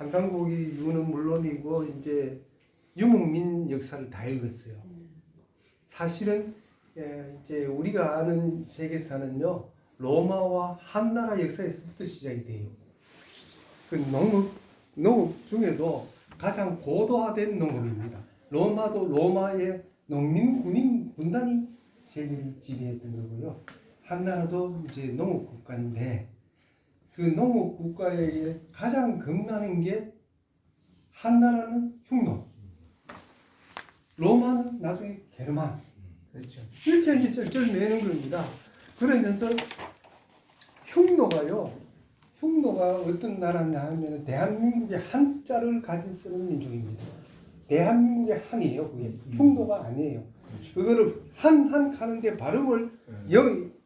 한강고기 유는 물론이고 이제 유목민 역사를 다 읽었어요. 사실은 예, 이제 우리가 아는 세계사는요 로마와 한나라 역사에서부터 시작이 돼요. 그 농업 농업 중에도 가장 고도화된 농업입니다. 로마도 로마의 농민 군인 군단이 세계를 지배했던 거고요. 한나라도 이제 농업 국가인데 그 농업 국가에 가장 겁나는 게 한나라는 흉노, 로마는 나중에 게르만. 그렇죠. 이렇게 이제 쩔쩔 매는 겁니다. 그러면서 흉노가요. 흉노가 어떤 나라냐 하면 대한민국의 한자를 가진 쓰는 민족입니다. 대한민국의 한이에요. 그게 흉노가 아니에요. 그거를 한 한 하는데 발음을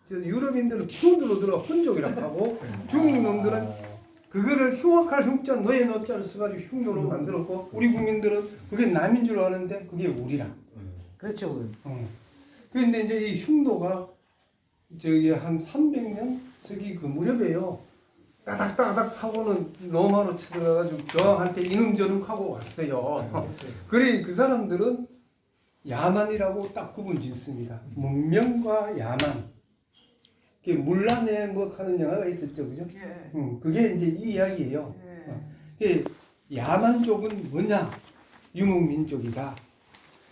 저 유럽인들은 흉으로 들어 혼족이라고 하고 중국 놈들은 그거를 흉악할 흉자 너의 너자를 써가지고 흉노로 만들었고 우리 국민들은 그게 남인 줄 아는데 그게 우리라. 그렇죠. 어. 그런데 이제 이 흉노가 저기 한 300년 서기 그 무렵에요. 따닥따닥 하고는 로마로 쳐들어가지고 저한테 이놈저놈 하고 왔어요. 그래 그 사람들은 야만이라고 딱 구분 짓습니다. 문명과 야만. 그 물란의 뭐 하는 영화가 있었죠, 그죠? 예. 음, 그게 이제 이 이야기예요. 예. 그 야만족은 뭐냐? 유목민족이다.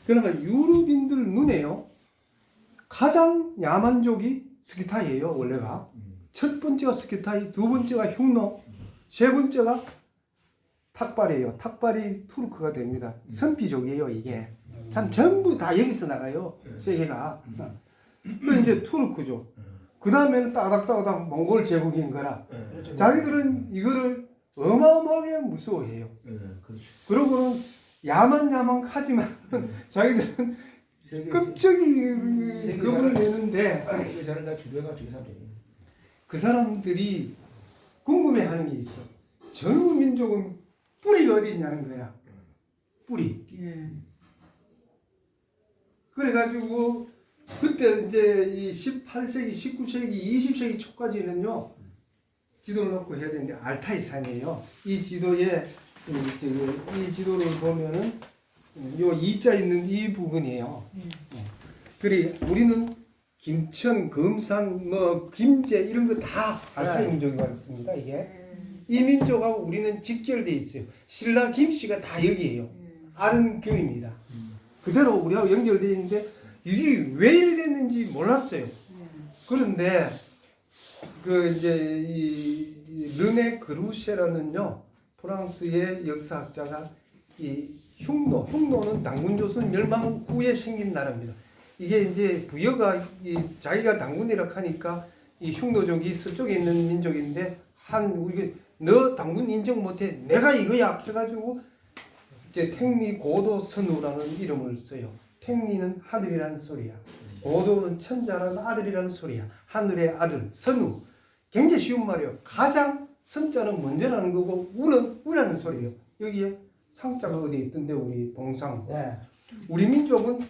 그러면 유럽인들 눈에요. 가장 야만족이 스키타이예요, 원래가. 첫 번째가 스키타이, 두 번째가 흉노, 세 번째가 탁발이에요. 탁발이 투르크가 됩니다. 선피족이에요, 이게. 참 전부 다 여기서 나가요, 세계가. 그 이제 투르크죠. 그 다음에는 따닥따닥 몽골 제국인 거라. 그렇죠. 자기들은 이거를 어마어마하게 무서워해요. 그렇죠. 그러고는 야만야만 하지만 자기들은 끔찍이 겁을 내는데. 그 사람들이 궁금해하는 게 있어. 전후 민족은 뿌리가 어디 있냐는 거야. 뿌리. 예. 그래가지고 그때 이제 이 18세기, 19세기, 20세기 초까지는요 지도를 놓고 해야 되는데 알타이산이에요. 이 지도에 이, 저기, 이 지도를 보면은 요 이자 있는 이 부분이에요. 그래 우리는 김천, 금산, 뭐 김제 이런 거 다 알타이 민족이 왔습니다. 이게 이 민족하고 우리는 직결돼 있어요. 신라 김씨가 다 여기에요. 아는 교입니다. 그대로 우리하고 연결되어 있는데 이게 왜 이래 됐는지 몰랐어요. 그런데 그 이제 이, 이 르네 그루셰라는요 프랑스의 역사학자가 이 흉노 흉노는 당군 조선 멸망 후에 생긴 나라입니다. 이게 이제 부여가 이 자기가 당군이라 하니까 이 흉노족이 서쪽에 있는 민족인데 한 우리 너 당군 인정 못해 내가 이거야 해가지고 이제 택리 고도 선우라는 이름을 써요. 택리는 하늘이라는 소리야. 고도는 천자라는 아들이라는 소리야. 하늘의 아들 선우. 굉장히 쉬운 말이에요. 가장 선자는 먼저 나는 거고 우는 우라는 소리예요. 여기에 상자가 어디 있던데 우리 봉상. 네. 우리 민족은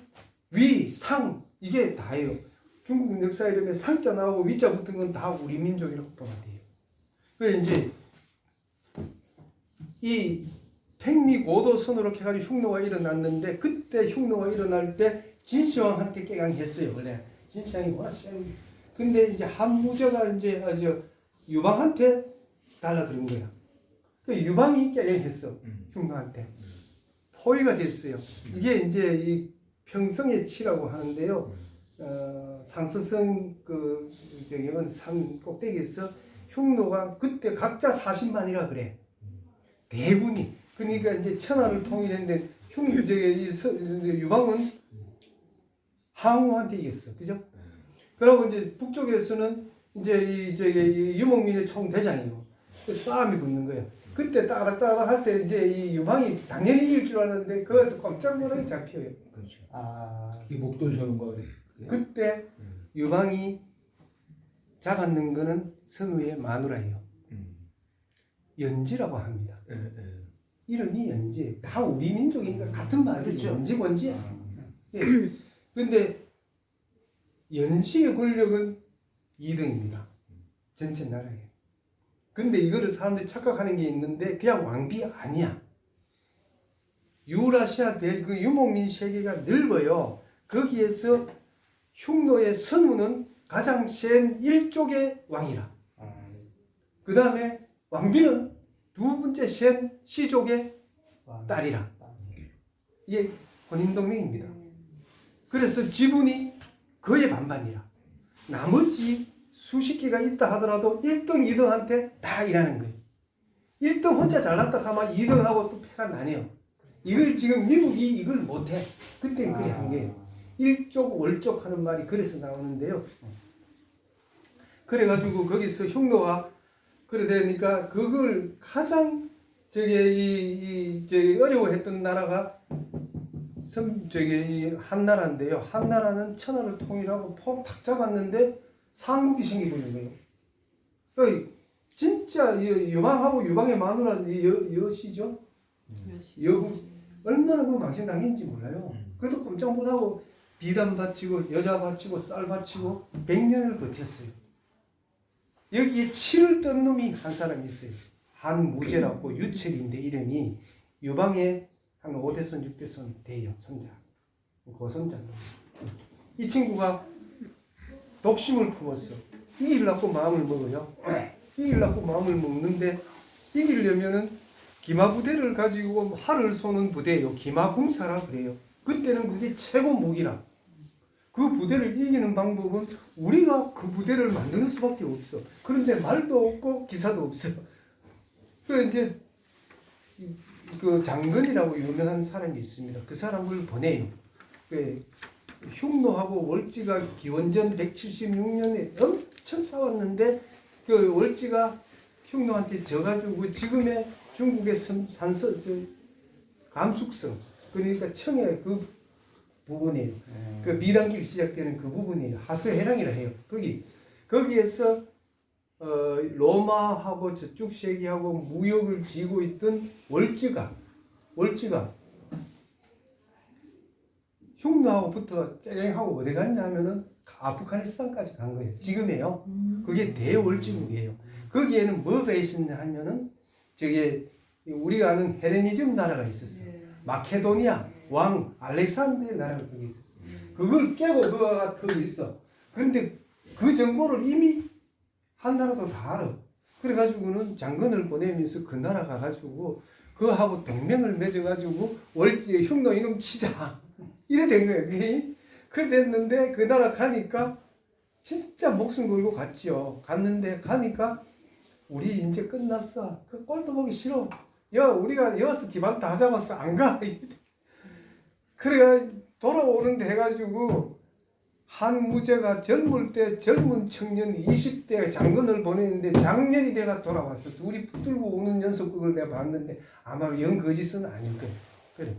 위, 상 이게 다예요. 중국 역사 이름에 상자 나오고 위자 붙은 건 다 우리 민족이라고 보면 돼요. 그 이제 이 택리 고도 선으로 해가지고 흉노가 일어났는데 그때 흉노가 일어날 때 진시황한테 깨강했어요 원래 진시황이 워낙 센. 근데 이제 한무저가 이제 아주 유방한테 달라들은 거야. 그 유방이 깨강했어 흉노한테. 포위가 됐어요. 이게 이제 이 평성의 치라고 하는데요. 어, 상서성 그 저기는 산 꼭대기에서 흉노가 그때 각자 40만이라 그래. 대군이 그러니까 이제 천하를 통일했는데 흉 저기 이 유방은 항우한테 이겼어, 그죠? 그러고 이제 북쪽에서는 이제 이 저기 이 유목민의 총 대장이고 그 싸움이 붙는 거예요. 그때 따닥따닥 할 때 이제 이 유방이 당연히 이길 줄 알았는데 거기서 깜짝 놀라게 잡혀요. 그렇죠. 아 이게 목돌 서는 거 그래. 그때 유방이 잡았는 거는 선우의 마누라예요. 음. 연지라고 합니다. 예, 예. 이름이 연지. 다 우리 민족이니까 같은 말이죠. 그렇죠. 연지 권지야. 예. 근데 연지의 권력은 2등입니다. 전체 나라에. 근데 이거를 사람들이 착각하는 게 있는데 그냥 왕비 아니야. 유라시아 대그 유목민 세계가 넓어요. 거기에서 흉노의 선우는 가장 센 일족의 왕이라. 그 다음에 왕비는 두 번째 센 시족의 딸이라. 이게 혼인동맹입니다. 그래서 지분이 거의 반반이라. 나머지 수십 개가 있다 하더라도 1등, 2등한테 다 일하는 거예요. 1등 혼자 잘났다 하면 2등하고 또 패가 나네요. 이걸 지금 미국이 이걸 못해. 그때는 그래 한 거예요. 일족 월족 하는 말이 그래서 나오는데요. 그래가지고 거기서 흉노가 그래 되니까 그걸 가장 저게 이, 이 저기 어려워했던 나라가 섬 저기 이 한나라인데요. 한나라는 천하를 통일하고 폼 탁 잡았는데 상국이 생기버린 거예요. 그 진짜 이 유방하고 유방의 마누라 이 여, 여시죠. 여부 얼마나 그 망신 당했는지 몰라요. 그래도 꼼짝 못하고 비단 바치고 여자 바치고 쌀 바치고 100년을 버텼어요. 여기에 치를 뜬 놈이 한 사람이 있어요. 한무제라고 유철인데 이름이 유방에 한 5대손 6대손 돼요. 손자. 고손자. 이 친구가 독심을 품었어. 이기려고 마음을 먹어요. 이기려고 마음을 먹는데 이기려면은 기마부대를 가지고 활을 쏘는 부대예요. 기마공사라 그래요. 그때는 그게 최고 무기라. 그 부대를 이기는 방법은 우리가 그 부대를 만드는 수밖에 없어. 그런데 말도 없고 기사도 없어. 그 이제 이- 그 장건이라고 유명한 사람이 있습니다. 그 사람을 보내요. 그 흉노하고 월지가 기원전 176년에 엄청 싸웠는데 그 월지가 흉노한테 져가지고 지금의 중국의 선- 산서 저 감숙성 그러니까 청해 그 부분이에요. 그 미단길 시작되는 그 부분이 하스해랑이라 해요. 거기 거기에서 어, 로마하고 저쪽 세계하고 무역을 쥐고 있던 월지가 월지가 흉노하고부터 땡하고 어디 갔냐면은 아프가니스탄까지 간 거예요. 지금에요. 그게 대월지국이에요. 거기에는 뭐가 있었냐 하면은 저게 우리가 아는 헬레니즘 나라가 있었어요. 마케도니아 왕 알렉산더의 나라가 거기 있었어. 그걸 깨고 그가 거기 있어. 그런데 그 정보를 이미 한 나라도 다 알아. 그래가지고는 장관을 보내면서 그 나라 가가지고 그하고 동맹을 맺어가지고 월지에 흉노 이놈 치자. 이래 된 거예요. 그게. 그래 됐는데 그 나라 가니까 진짜 목숨 걸고 갔지요. 갔는데 가니까 우리 이제 끝났어. 그 꼴도 보기 싫어. 야 우리가 여기서 기반 다 잡았어. 안 가. 그래가 돌아오는데 해가지고 한 무제가 젊을 때 젊은 청년 20대 장군을 보냈는데 장년이 돼가 돌아왔어. 둘이 붙들고 오는 연속극을 내가 봤는데 아마 영 거짓은 아닐 거야. 그래.